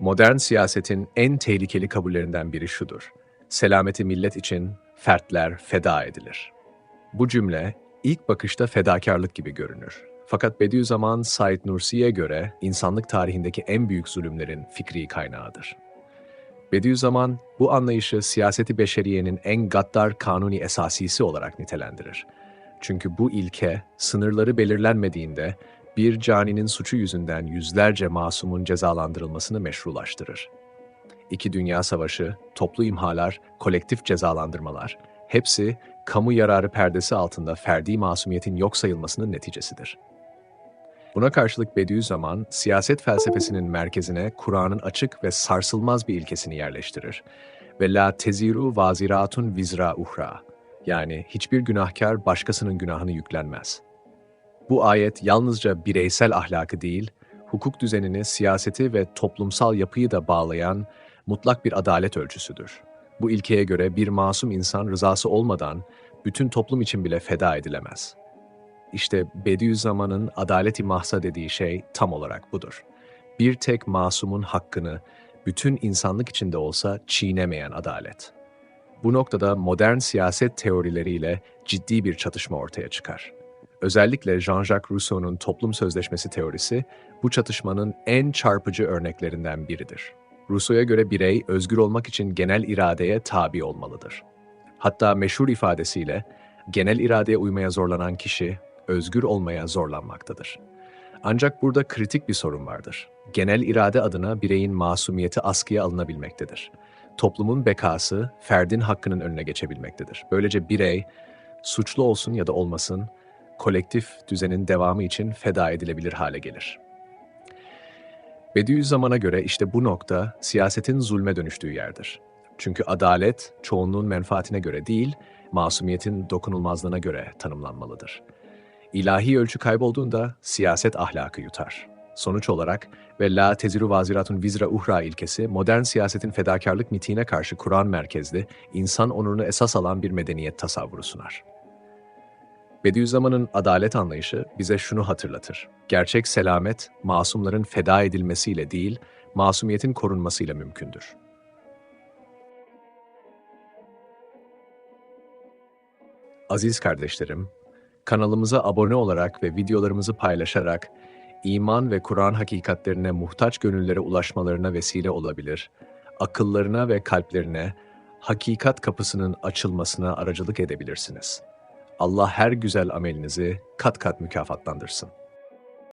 Modern siyasetin en tehlikeli kabullerinden biri şudur. Selameti millet için fertler feda edilir. Bu cümle ilk bakışta fedakarlık gibi görünür. Fakat Bediüzzaman Said Nursi'ye göre insanlık tarihindeki en büyük zulümlerin fikri kaynağıdır. Bediüzzaman bu anlayışı siyaseti beşeriyenin en gaddar kanuni esasisi olarak nitelendirir. Çünkü bu ilke sınırları belirlenmediğinde bir caninin suçu yüzünden yüzlerce masumun cezalandırılmasını meşrulaştırır. İki Dünya Savaşı, toplu imhalar, kolektif cezalandırmalar, hepsi kamu yararı perdesi altında ferdi masumiyetin yok sayılmasının neticesidir. Buna karşılık Bediüzzaman, siyaset felsefesinin merkezine Kur'an'ın açık ve sarsılmaz bir ilkesini yerleştirir. Ve la teziru vaziratun vizra uhra, yani hiçbir günahkar başkasının günahını yüklenmez. Bu ayet yalnızca bireysel ahlakı değil, hukuk düzenini, siyaseti ve toplumsal yapıyı da bağlayan mutlak bir adalet ölçüsüdür. Bu ilkeye göre bir masum insan rızası olmadan bütün toplum için bile feda edilemez. İşte Bediüzzaman'ın adalet-i mahsa dediği şey tam olarak budur. Bir tek masumun hakkını bütün insanlık içinde olsa çiğnemeyen adalet. Bu noktada modern siyaset teorileriyle ciddi bir çatışma ortaya çıkar. Özellikle Jean-Jacques Rousseau'nun toplum sözleşmesi teorisi bu çatışmanın en çarpıcı örneklerinden biridir. Rousseau'ya göre birey özgür olmak için genel iradeye tabi olmalıdır. Hatta meşhur ifadesiyle genel iradeye uymaya zorlanan kişi özgür olmaya zorlanmaktadır. Ancak burada kritik bir sorun vardır. Genel irade adına bireyin masumiyeti askıya alınabilmektedir. Toplumun bekası, ferdin hakkının önüne geçebilmektedir. Böylece birey, suçlu olsun ya da olmasın, kolektif düzenin devamı için feda edilebilir hale gelir. Bediüzzaman'a göre işte bu nokta siyasetin zulme dönüştüğü yerdir. Çünkü adalet çoğunluğun menfaatine göre değil, masumiyetin dokunulmazlığına göre tanımlanmalıdır. İlahi ölçü kaybolduğunda siyaset ahlakı yutar. Sonuç olarak ve la teziru vaziratun vizra uhra ilkesi modern siyasetin fedakarlık mitiğine karşı Kur'an merkezli, insan onurunu esas alan bir medeniyet tasavvuru sunar. Bediüzzaman'ın adalet anlayışı bize şunu hatırlatır. Gerçek selamet, masumların feda edilmesiyle değil, masumiyetin korunmasıyla mümkündür. Aziz kardeşlerim, kanalımıza abone olarak ve videolarımızı paylaşarak iman ve Kur'an hakikatlerine muhtaç gönüllere ulaşmalarına vesile olabilir, akıllarına ve kalplerine hakikat kapısının açılmasına aracılık edebilirsiniz. Allah her güzel amelinizi kat kat mükafatlandırsın.